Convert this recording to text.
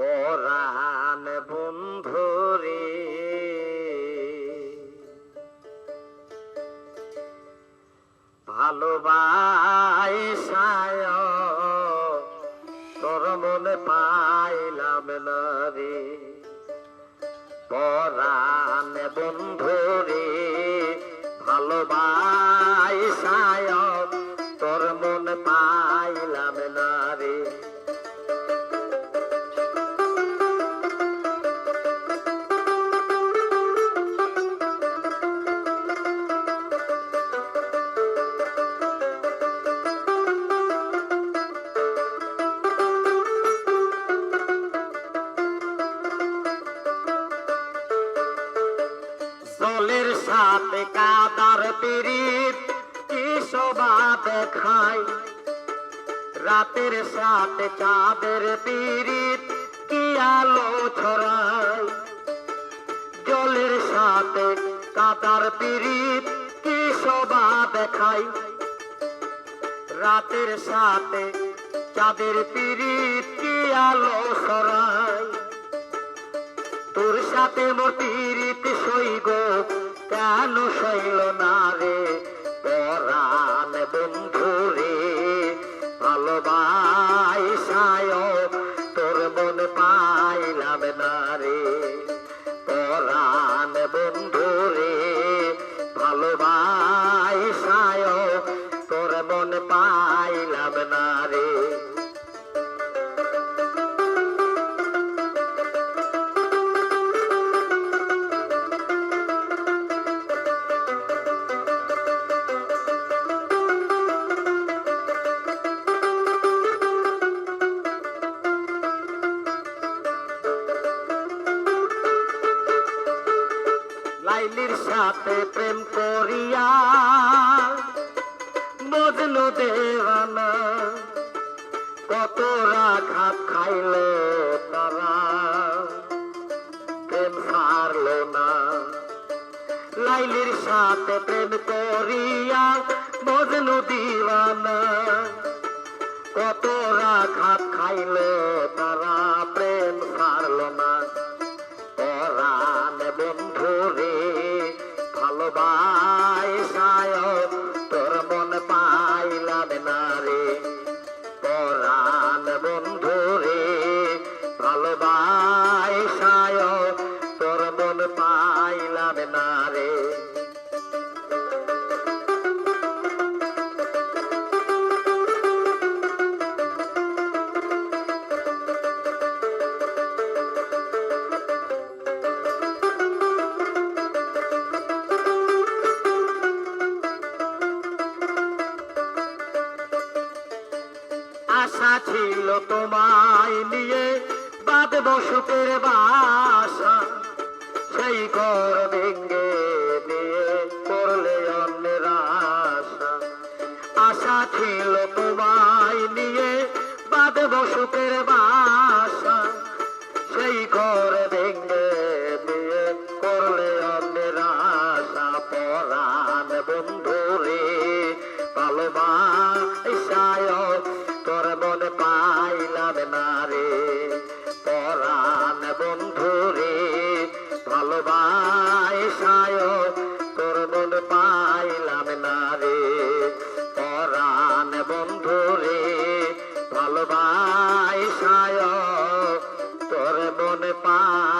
পরাণ বন্ধুরে। ভালোবাসায় তোর মনে পাইলাম না রে। পরাণ বন্ধুরে ভালোবাসায় জলের সাথে কাদার পিরিত কি শোভা দেখায়? রাতের সাথে চাঁদের পিরিত কি আলো ছড়ায়? জলের সাথে কাদার পিরিত কি শোভা দেখায়? রাতের সাথে চাঁদের পিরিত কি আলো ছড়ায়? তোর সাথে মোর পীড়িত সইগ কেন সইল না রে। পরাণ বন্ধু রে ভালোবাসায় তোর মন পাইলাম না রে। পরাণ বন্ধু রে ভালোবাসায় তোর মন পাইলাম না রে। লাইলির সাথে প্রেম করিয়া মজনু দেওয়ানা। কত রাঘাত খাইল তারা, প্রেম হারল না। লাইলির সাথে প্রেম করিয়া মজনু দিওয়ানা। কত রাঘাত খাইল তারা, প্রেম হারল না। পরাণ বন্ধু রে ভালোবাসায় তোর মন পাইলাম না রে। পরাণ বন্ধু রে ভালোবাসায় তোর মন পাইলাম না রে। আশা ছিল তোমায় নিয়ে বাঁধব সুখের বাসা। সেই ঘর ভেঙ্গে দিয়ে করলে অন্যের আশা। আশা ছিল তোমায় নিয়ে বাঁধব সুখের বাসা। সেই ঘর ভেঙ্গে দিয়ে করলে অন্যের আশা। পরাণ বন্ধু রে ভালোবাসায় ভালোবাসায় তোর মনে পাইলাম না রে